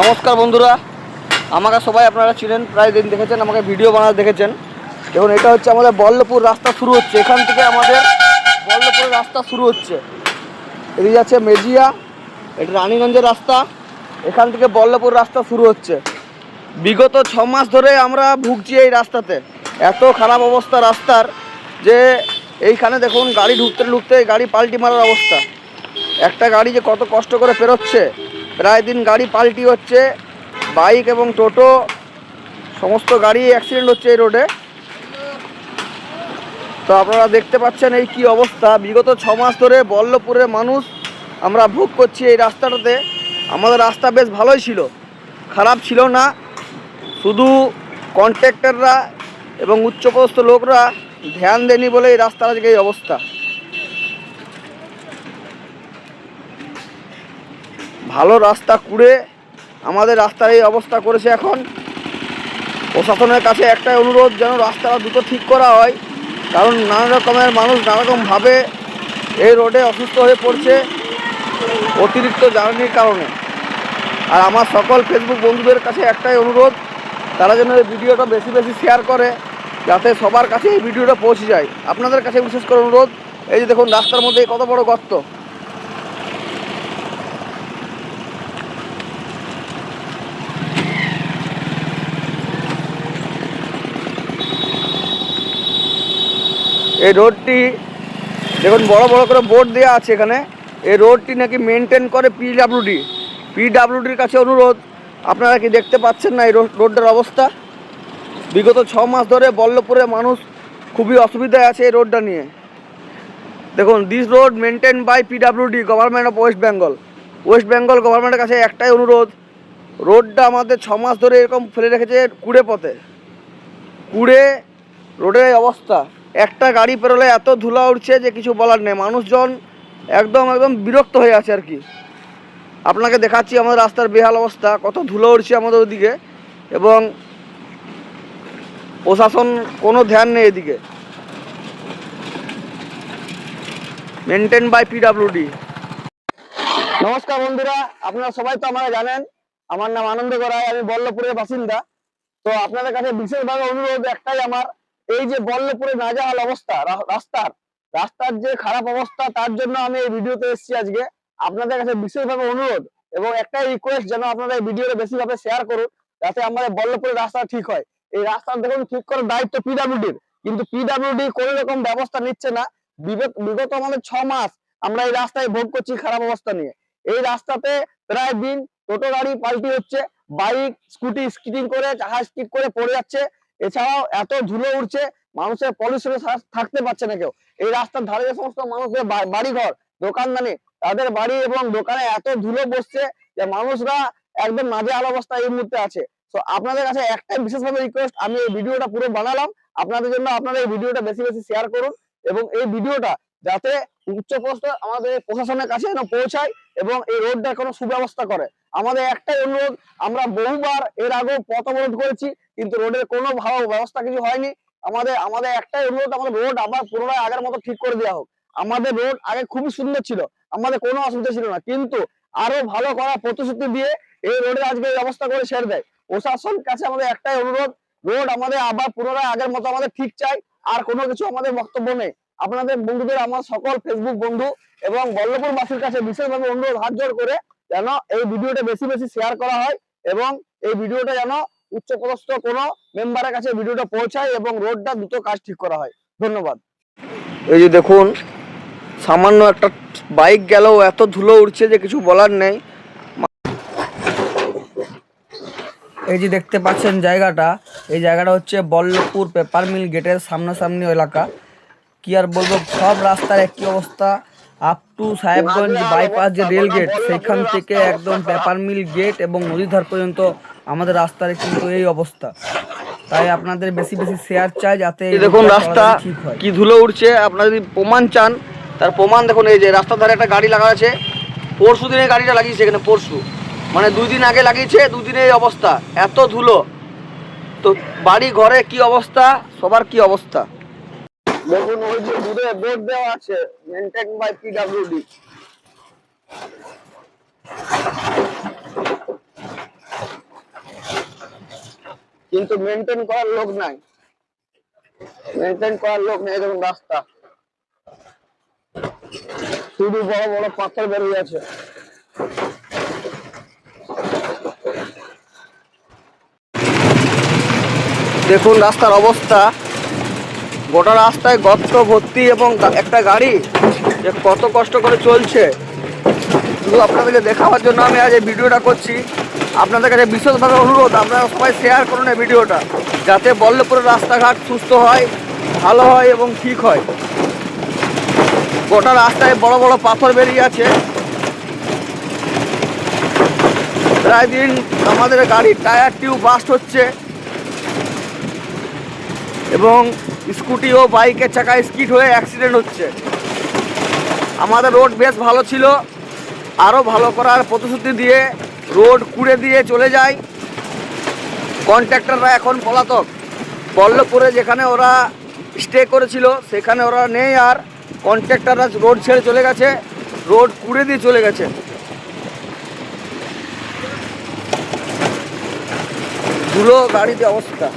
নমস্কার বন্ধুরা। আমাকে সবাই আপনারা চিনেন, প্রায় দিন দেখেছেন, আমাকে ভিডিও বানাতে দেখেছেন। দেখুন, এটা হচ্ছে আমাদের বল্লভপুর রাস্তা শুরু হচ্ছে। এখান থেকে আমাদের বল্লভপুরের রাস্তা শুরু হচ্ছে। এদিকে আছে মেজিয়া, এটা রানীগঞ্জের রাস্তা। এখান থেকে বল্লভপুর রাস্তা শুরু হচ্ছে। বিগত ছ মাস ধরে আমরা ভুগছি এই রাস্তাতে। এত খারাপ অবস্থা রাস্তার যে এইখানে দেখুন, গাড়ি ঢুকতে ঢুকতে গাড়ি পাল্টি মারার অবস্থা। একটা গাড়ি যে কত কষ্ট করে পেরোচ্ছে প্রায় দিন গাড়ি পাল্টি হচ্ছে, বাইক এবং টোটো, সমস্ত গাড়ি অ্যাক্সিডেন্ট হচ্ছে এই রোডে তো আপনারা দেখতে পাচ্ছেন এই কি অবস্থা। বিগত ছ মাস ধরে বল্লভপুরের মানুষ আমরা ভোগ করছি এই রাস্তাটাতে। আমাদের রাস্তা বেশ ভালোই ছিল, খারাপ ছিল না। শুধু কন্ট্রাক্টররা এবং উচ্চপদস্থ লোকরা ধ্যান দেয়নি বলে এই রাস্তার আজকে এই অবস্থা। ভালো রাস্তা কুড়ে আমাদের রাস্তার এই অবস্থা করেছে এখন। প্রশাসনের কাছে একটাই অনুরোধ, যেন রাস্তাটা দ্রুত ঠিক করা হয়। কারণ নানা রকমের মানুষ নানারকমভাবে এই রোডে অসুস্থ হয়ে পড়ছে অতিরিক্ত জ্বালানির কারণে। আর আমার সকল ফেসবুক বন্ধুদের কাছে একটাই অনুরোধ, তারা যেন এই ভিডিওটা বেশি বেশি শেয়ার করে, যাতে সবার কাছে এই ভিডিওটা পৌঁছে যায়। আপনাদের কাছে বিশেষ করে অনুরোধ, এই যে দেখুন, রাস্তার মধ্যে কত বড় গর্ত। এই রোডটি, দেখুন বড় বড় করে বোর্ড দেওয়া আছে এখানে। এই রোডটি নাকি মেনটেন করে পিডাব্লিউডি পিডাব্লিউডির কাছে অনুরোধ, আপনারা কি দেখতে পাচ্ছেন না এই রোড- রোডটার অবস্থা? বিগত ছ মাস ধরে বল্লভপুরের মানুষ খুবই অসুবিধায় আছে এই রোডটা নিয়ে। দেখুন this road maintain by PWD government of West Bengal West Bengal গভর্নমেন্টের কাছে একটাই অনুরোধ, রোডটা আমাদের ছ মাস ধরে এরকম ফেলে রেখেছে কুড়ে পথে। কুড়ে রোডের অবস্থা। একটা গাড়ি পেরোলে এত ধুলা উঠছে যে কিছু বলার নেই। মানুষজন একদম একদম বিরক্ত হয়ে আছে আর কি। আপনাকে দেখাচ্ছি আমাদের রাস্তার বেহাল অবস্থা, কত ধুলো উঠছে আমাদের ওদিকে এবং প্রশাসন কোনো ধ্যান নেই এদিকে। মেনটেন বাই পিডাব্লিউডি নমস্কার বন্ধুরা, আপনারা সবাই তো আমাকে জানেন। আমার নাম আনন্দ গড়াই, আমি বল্লভপুরের বাসিন্দা। তো আপনাদের কাছে বিশেষভাবে অনুরোধ একটাই আমার এই যে বল্লভপুরের নাজাহাল অবস্থা রাস্তার রাস্তার যে খারাপ অবস্থা, তার জন্য আমি এই ভিডিওতে এসেছি আজকে। আপনাদের কাছে বিশেষভাবে অনুরোধ এবং একটাই রিকোয়েস্ট যেন আপনারা এই ভিডিওটা বেশিভাবে শেয়ার করুন, যাতে আমাদের বল্লভপুরের রাস্তা ঠিক হয়। এই রাস্তা দেখুন, ঠিক করার দায়িত্ব পিডাব্লিউডির কিন্তু পিডাব্লিউডি কোনো রকম ব্যবস্থা নিচ্ছে না। বিগত বিগত আমাদের ছ মাস আমরা এই রাস্তায় ভোগ করছি খারাপ অবস্থা নিয়ে। এই রাস্তাতে প্রায় দিন টোটো গাড়ি পাল্টি হচ্ছে, বাইক, স্কুটি স্কিটিং করে জাহাজ স্কিট করে পড়ে যাচ্ছে। এছাড়াও এত ধুলো উঠছে মানুষের পলিউশনে থাকতে পারছে না কেউ। এই রাস্তার ধারে যে সমস্ত মানুষের বাড়ি বাড়িঘর, দোকানদানি, তাদের বাড়ি এবং দোকানে এত ধুলো বসছে যে মানুষরা একদম মাঝে আলো অবস্থা এই মুহূর্তে আছে। তো আপনাদের কাছে একটাই বিশেষভাবে রিকোয়েস্ট আমি এই ভিডিওটা পুরো বানালাম। আপনাদের জন্য আপনারা এই ভিডিওটা বেশি বেশি শেয়ার করুন এবং এই ভিডিওটা যাতে উচ্চপোস্ত আমাদের প্রশাসনের কাছে যেন পৌঁছায় এবং এই রোডটা কোনো সুব্যবস্থা করে। আমাদের একটাই অনুরোধ, আমরা বহুবার এর আগেও পথ অবরোধ করেছি, কিন্তু রোডের কোনো ভালো ব্যবস্থা কিছু হয়নি। আমাদের আমাদের একটাই অনুরোধ আমাদের রোড আবার পুনরায় আগের মতো ঠিক করে দেওয়া হোক। আমাদের রোড আগে খুবই সুন্দর ছিল, আমাদের কোনো অসুবিধা ছিল না, কিন্তু আরও ভালো করার প্রতিশ্রুতি দিয়ে এই রোডের আজকে এই অবস্থা করে ছেড়ে দেয়। প্রশাসন কাছে আমাদের একটাই অনুরোধ, রোড আমাদের আবার পুনরায় আগের মতো আমাদের ঠিক চাই, আর কোনো কিছু আমাদের বক্তব্য নেই। আপনাদের বন্ধুদের আমার সকল ফেসবুক বন্ধু এবং বল্লভপুর বাসীর কাছে বিশেষভাবে অনুরোধ হাত জোড় করে যেন এই ভিডিওটা বেশি বেশি শেয়ার করা হয় এবং এই ভিডিওটা যেন উচ্চপদস্থ কোনো মেম্বারের কাছে ভিডিওটা পৌঁছায় এবং রোডটা দ্রুত কাজ ঠিক করা হয়। ধন্যবাদ। এই যে দেখুন সামান্য একটা বাইক গেলেও এত ধুলো উঠছে যে কিছু বলার নেই। এই যে দেখতে পাচ্ছেন জায়গাটা এই জায়গাটা হচ্ছে বল্লভপুর পেপার মিল গেটের সামনাসামনি এলাকা। কি আর বলব সব রাস্তার একই অবস্থা। আপ টু সাহেবগঞ্জ বাইপাস যে রেল গেট সেখান থেকে একদম পেপার মিল গেট এবং নদীধার পর্যন্ত আমাদের রাস্তার কিন্তু এই অবস্থা। তাই আপনাদের বেশি বেশি শেয়ার চাই যাতে দেখুন রাস্তা কি ধুলো উঠছে আপনারা যদি প্রমাণ চান তার প্রমাণ দেখুন এই যে রাস্তার ধারে একটা গাড়ি লাগা আছে। পরশু দিনে গাড়িটা লাগিয়েছে এখানে পরশু। মানে দুই দিন আগে লাগিয়েছে দুদিনে এই অবস্থা এত ধুলো। তো বাড়ি ঘরে কি অবস্থা সবার কি অবস্থা? দেখুন, ওই যে দূরে বোর্ড দেওয়া আছে মেনটেন বাই পিডাব্লিউডি কিন্তু মেনটেন করার লোক নাই। মেনটেন করার লোক নেই দেখুন রাস্তা। শুধু বড় বড় পাথর বেরিয়ে আছে। দেখুন, রাস্তার অবস্থা গোটা রাস্তায় গর্ত, ভর্তি এবং একটা গাড়ি যে কত কষ্ট করে চলছে। শুধু আপনাদেরকে দেখাবার জন্য আমি আজ এই ভিডিওটা করছি। আপনাদের কাছে বিশেষভাবে অনুরোধ, আপনারা সবাই শেয়ার করুন এই ভিডিওটা, যাতে বল্লভপুরের রাস্তাঘাট সুস্থ হয়, ভালো হয় এবং ঠিক হয়। গোটা রাস্তায় বড় বড় পাথর বেরিয়ে আছে। প্রায় দিন আমাদের গাড়ির টায়ার টিউব বাস্ট হচ্ছে। এবং স্কুটি ও বাইকের চাকায় স্কিড হয়ে অ্যাক্সিডেন্ট হচ্ছে। আমাদের রোড বেশ ভালো ছিল। আরও ভালো করার প্রতিশ্রুতি দিয়ে রোড কুড়ে দিয়ে চলে যায়। কন্ট্রাক্টররা এখন পলাতক। বল্লভপুরে যেখানে ওরা স্টে করেছিল, সেখানে ওরা নেই আর কন্ট্রাক্টররা রোড ছেড়ে চলে গেছে। রোড কুড়ে দিয়ে চলে গেছে। ধুলো গাড়িতে অবস্থা।